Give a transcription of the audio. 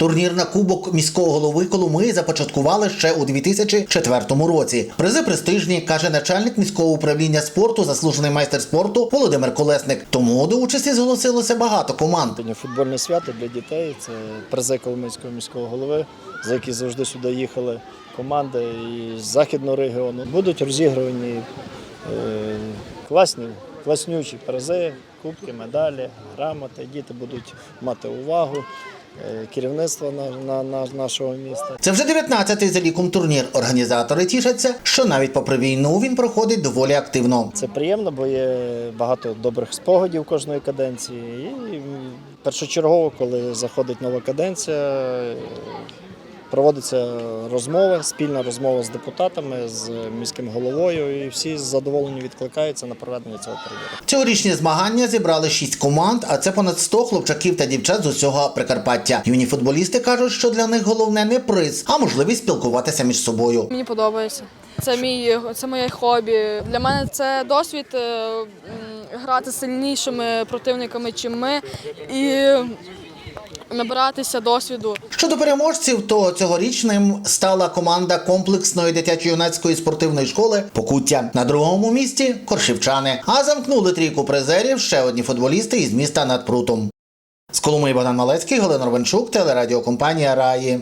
Турнір на кубок міського голови Коломиї започаткували ще у 2004 році. Призи престижні, каже начальник міського управління спорту, заслужений майстер спорту Володимир Колесник. Тому до участі зголосилося багато команд. Футбольне свято для дітей. Це призи Коломийського міського голови, за які завжди сюди їхали команди із західного регіону. Будуть розіграні е, класні, класнючі призи, кубки, медалі, грамоти. Діти будуть мати увагу керівництва на, на, на нашого міста. Це вже 19-й за ліком турнір. Організатори тішаться, що навіть попри війну він проходить доволі активно. Це приємно, бо є багато добрих спогадів кожної каденції. І першочергово, коли заходить нова каденція, е, проводиться розмова, спільна розмова з депутатами, з міським головою, і всі з задоволенням відкликаються на проведення цього турніру. Цьогорічні змагання зібрали шість команд, а це понад 100 хлопчаків та дівчат з усього Прикарпаття. Юні футболісти кажуть, що для них головне не приз, а можливість спілкуватися між собою. Мені подобається. Це мій це моє хобі. Для мене це досвід е, грати сильнішими противниками, чим ми, і набиратися досвіду. Щодо переможців, то цьогорічним стала команда комплексної дитячо-юнацької спортивної школи Покуття. На другому місці коршівчани. А замкнули трійку призерів ще одні футболісти із міста над Прутом. З Коломиї Богдан Малецький, Галина Рванчук, телерадіокомпанія Раї.